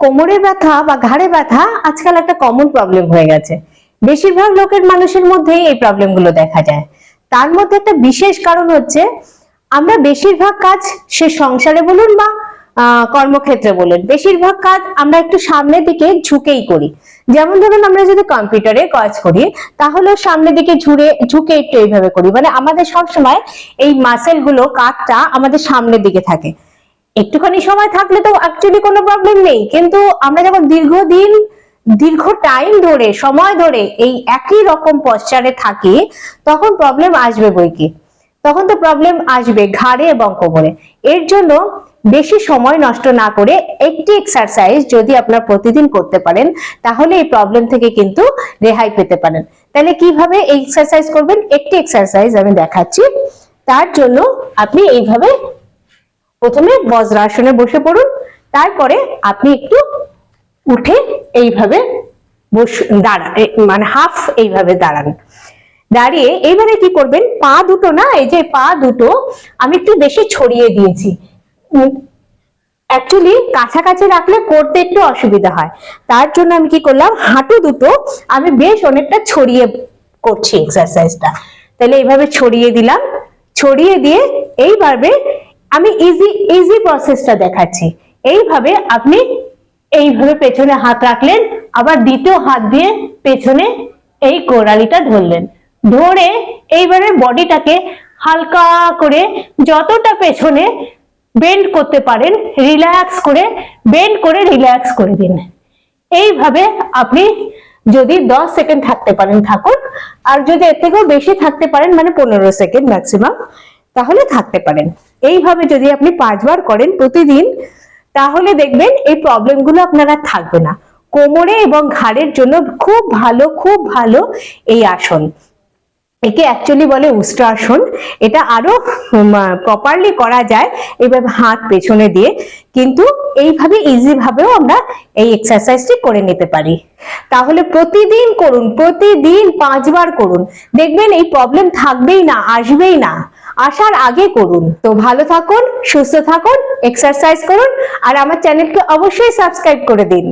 কোমরে ব্যথা বা ঘাড়ে ব্যথা আজকাল একটা কমন প্রবলেম হয়ে গেছে। বেশিরভাগ লোকের মানুষের মধ্যেই এই প্রবলেমগুলো দেখা যায়। তার মধ্যে একটা বিশেষ কারণ হচ্ছে, আমরা বেশিরভাগ কাজ সে সংসারে বলুন বা কর্মক্ষেত্রে বলুন, বেশিরভাগ কাজ আমরা একটু সামনের দিকে ঝুঁকেই করি। যেমন ধরুন আমরা যদি কম্পিউটারে কাজ করি, তাহলে সামনের দিকে ঝুড়ে, ঝুঁকে একটু এইভাবে করি। মানে আমাদের সব সময় এই মাসেলগুলো কাঠটা আমাদের সামনের দিকে থাকে। একটুখানি সময় থাকলে তো অ্যাকচুয়ালি কোনো প্রবলেম নেই। কিন্তু আমরা যখন দীর্ঘদিন, দীর্ঘ টাইম ধরে, সময় ধরে এই একই রকম পশ্চারে থাকি, তখন প্রবলেম আসবে বই কি? তখন তো প্রবলেম আসবে ঘাড়ে এবং কোমরে। এর জন্য বেশি সময় নষ্ট না করে একটি এক্সারসাইজ যদি আপনার প্রতিদিন করতে পারেন, তাহলে এই প্রবলেম থেকে কিন্তু রেহাই পেতে পারেন। তাহলে কীভাবে এই এক্সারসাইজ করবেন? একটি এক্সারসাইজ আমি দেখাচ্ছি। তার জন্য আপনি এইভাবে প্রথমে বজ্রাসনে বসে পড়ুন, তারপরে আপনি একটু উঠে এইভাবে দাঁড়ান মানে হাফ এইভাবে দাঁড়ান। দাঁড়িয়ে এইবারে কি করবেন, পা দুটো না, এই যে পা দুটো, আমি একটু বেশি ছড়িয়ে দিয়েছি। অ্যাকচুয়ালি কাছাকাছি রাখলে করতে একটু অসুবিধা হয়। তার জন্য আমি কি করলাম, হাঁটু দুটো, আমি বেশ অনেকটা ছড়িয়ে করছি এক্সারসাইজটা তাহলে এইভাবে ছড়িয়ে দিলাম। ছড়িয়ে দিয়ে এইভাবে আমি ইজি ইজি প্রসেসটা দেখাচ্ছি। এইভাবে আপনি এইভাবে পেছনে হাত রাখলেন, আবার দ্বিতীয় হাত দিয়ে পেছনে এই কোড়ালিটা ধরলেন। ধরে এইবারে বডিটাকে হালকা করে যতটা পেছনে বেন্ড করতে পারেন রিল্যাক্স করে বেন্ড করে রিল্যাক্স করে দিন। এইভাবে আপনি যদি 10 সেকেন্ড থাকতে পারেন, থাকুন। আর যদি এর থেকেও বেশি থাকতে পারেন মানে পনেরো সেকেন্ড ম্যাক্সিমাম তাহলে থাকতে পারেন। এইভাবে যদি আপনি পাঁচবার করেন প্রতিদিন, তাহলে দেখবেন এই প্রবলেমগুলো আপনার আর থাকবে না। কোমরে এবং ঘাড়ের জন্য খুব ভালো খুব ভালো এই আসন। একে অ্যাকচুয়ালি বলে উষ্ট্রাসন। এটা আরও প্রপারলি করা যায় এইভাবে হাত পেছনে দিয়ে। কিন্তু এইভাবে ইজি ভাবেও আমরা এই এক্সারসাইজটি করে নিতে পারি। তাহলে প্রতিদিন করুন, প্রতিদিন পাঁচবার করুন। দেখবেন এই প্রবলেম থাকবেই না, আসবেই না। আসার আগে করুন। তো ভালো থাকুন, সুস্থ থাকুন এক্সারসাইজ করুন, আর আমার চ্যানেলকে অবশ্যই সাবস্ক্রাইব করে দিন।